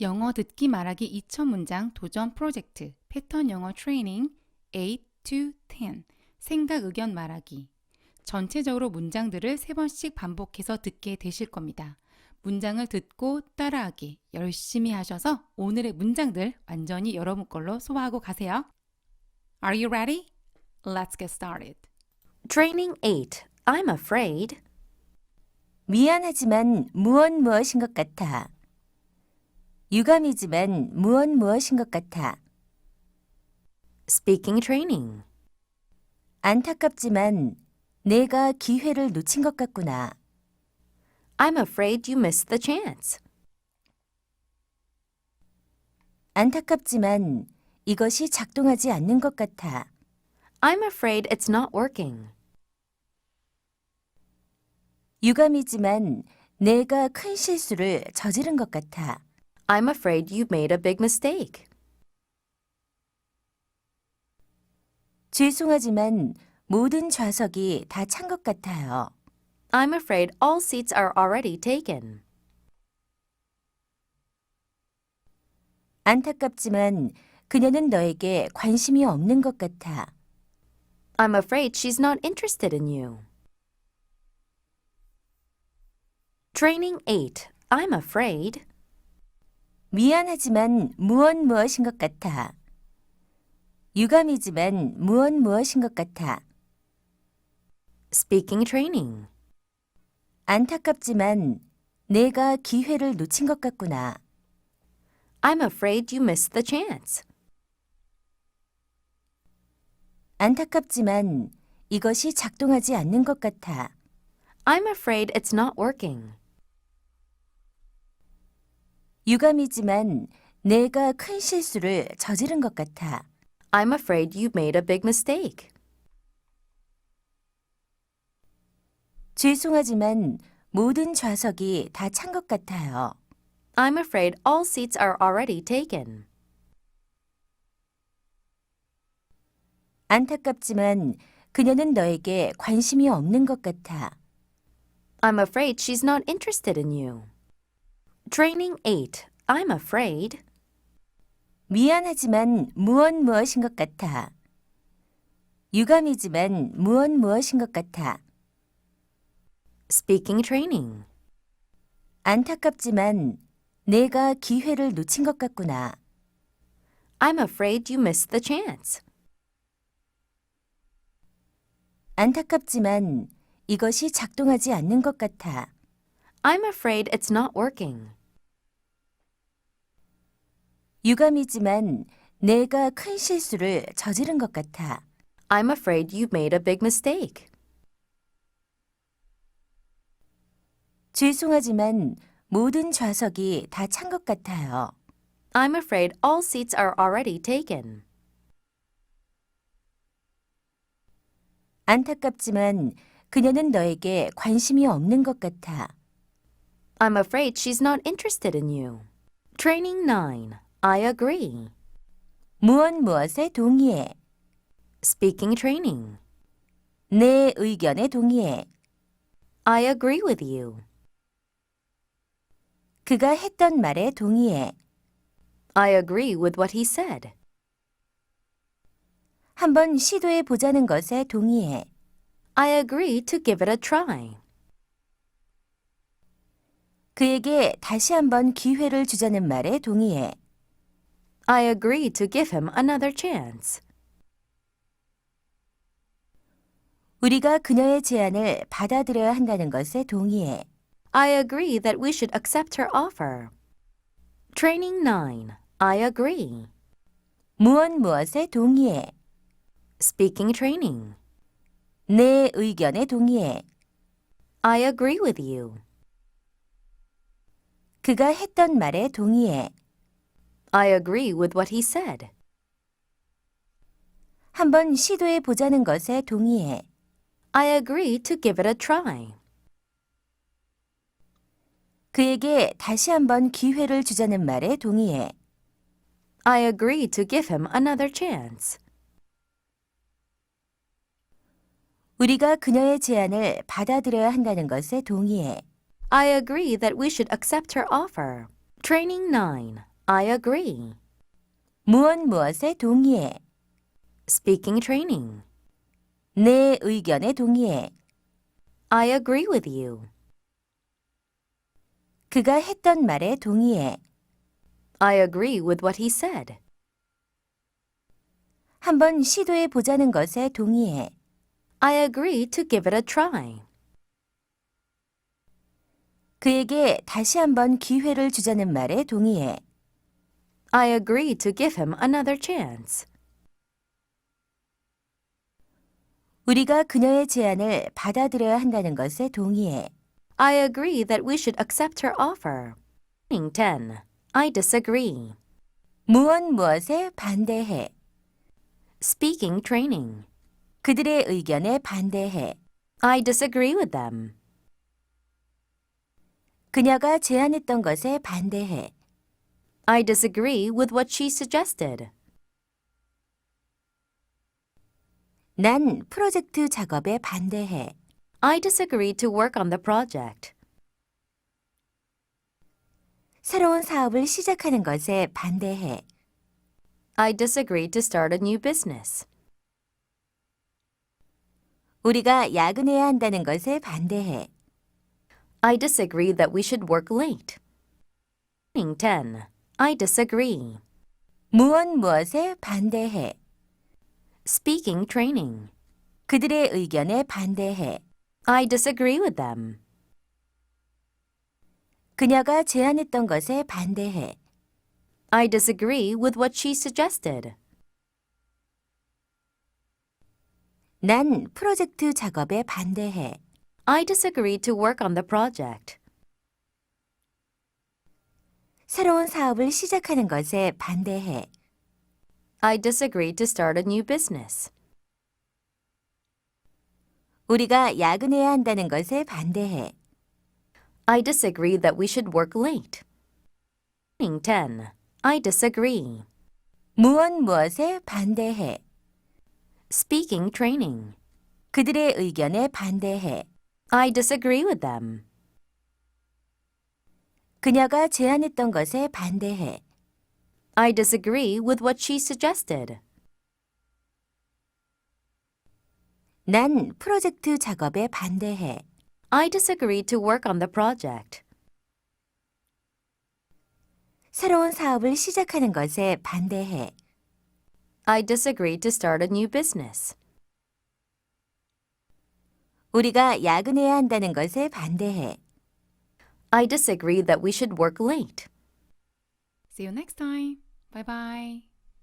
영어 듣기 말하기 2000문장 도전 프로젝트 패턴 영어 트레이닝 8 to 10 생각 의견 말하기 전체적으로 문장들을 세 번씩 반복해서 듣게 되실 겁니다. 문장을 듣고 따라하기 열심히 하셔서 오늘의 문장들 완전히 여러분 걸로 소화하고 가세요. Are you ready? Let's get started. Training 8. I'm afraid. 미안하지만 무엇 무엇인 것 같아. 유감이지만 무엇 무엇인 것 같아. Speaking training. 안타깝지만 내가 기회를 놓친 것 같구나. I'm afraid you missed the chance. 안타깝지만 이것이 작동하지 않는 것 같아. I'm afraid it's not working. 유감이지만 내가 큰 실수를 저지른 것 같아. I'm afraid you made a big mistake. 죄송하지만 모든 좌석이 다 찬 것 같아요. I'm afraid all seats are already taken. 안타깝지만 그녀는 너에게 관심이 없는 것 같아. I'm afraid she's not interested in you. Training 8. I'm afraid. 미안하지만 무엇 무엇인 것 같아. 유감이지만 무엇 무엇인 것 같아. Speaking training. 안타깝지만 내가 기회를 놓친 것 같구나. I'm afraid you missed the chance. 안타깝지만 이것이 작동하지 않는 것 같아. I'm afraid it's not working. 유감이지만 내가 큰 실수를 저지른 것 같아. I'm afraid you made a big mistake. 죄송하지만 모든 좌석이 다 찬 것 같아요. I'm afraid all seats are already taken. 안타깝지만 그녀는 너에게 관심이 없는 것 같아. I'm afraid she's not interested in you. Training 8. I'm afraid. 미안하지만 무엇 무엇인 것 같아. 유감이지만 무엇 무엇인 것 같아. Speaking training. 안타깝지만 내가 기회를 놓친 것 같구나. I'm afraid you missed the chance. 안타깝지만 이것이 작동하지 않는 것 같아. I'm afraid it's not working. 유감이지만 내가 큰 실수를 저지른 것 같아. I'm afraid you made a big mistake. 죄송하지만 모든 좌석이 다 찬 것 같아요. I'm afraid all seats are already taken. 안타깝지만 그녀는 너에게 관심이 없는 것 같아. I'm afraid she's not interested in you. Training 9. I agree. 무엇 무엇에 동의해. Speaking training. 내 의견에 동의해. I agree with you. 그가 했던 말에 동의해. I agree with what he said. 한번 시도해 보자는 것에 동의해. I agree to give it a try. 그에게 다시 한번 기회를 주자는 말에 동의해. I agree to give him another chance. 우리가 그녀의 제안을 받아들여야 한다는 것에 동의해. I agree that we should accept her offer. Training 9. I agree. 무엇 무엇에 동의해. Speaking training. 내 의견에 동의해. I agree with you. 그가 했던 말에 동의해. I agree with what he said. 한번 시도해 보자는 것에 동의해. I agree to give it a try. 그에게 다시 한번 기회를 주자는 말에 동의해. I agree to give him another chance. 우리가 그녀의 제안을 받아들여야 한다는 것에 동의해. I agree that we should accept her offer. Training 9. I agree. 무엇 무엇에 동의해. Speaking training. 내 의견에 동의해. I agree with you. 그가 했던 말에 동의해. I agree with what he said. 한번 시도해 보자는 것에 동의해. I agree to give it a try. 그에게 다시 한번 기회를 주자는 말에 동의해. I agree to give him another chance. 우리가 그녀의 제안을 받아들여야 한다는 것에 동의해. I agree that we should accept her offer. Training 10. I disagree. 무엇 무엇에 반대해. Speaking training. 그들의 의견에 반대해. I disagree with them. 그녀가 제안했던 것에 반대해. I disagree with what she suggested. 난 프로젝트 작업에 반대해. I disagree to work on the project. 새로운 사업을 시작하는 것에 반대해. I disagree to start a new business. 우리가 야근해야 한다는 것에 반대해. I disagree that we should work late. Training 10. I disagree. 무엇 무엇에 반대해. Speaking training. 그들의 의견에 반대해. I disagree with them. 그녀가 제안했던 것에 반대해. I disagree with what she suggested. 난 프로젝트 작업에 반대해. I disagree to work on the project. 새로운 사업을 시작하는 것에 반대해. I disagree to start a new business. 우리가 야근해야 한다는 것에 반대해. I disagree that we should work late. Training 10. I disagree. 무엇 무엇에 반대해. Speaking training. 그들의 의견에 반대해. I disagree with them. 그녀가 제안했던 것에 반대해. I disagree with what she suggested. 난 프로젝트 작업에 반대해. I disagree to work on the project. 새로운 사업을 시작하는 것에 반대해. I disagree to start a new business. 우리가 야근해야 한다는 것에 반대해. I disagree that we should work late. See you next time. Bye bye.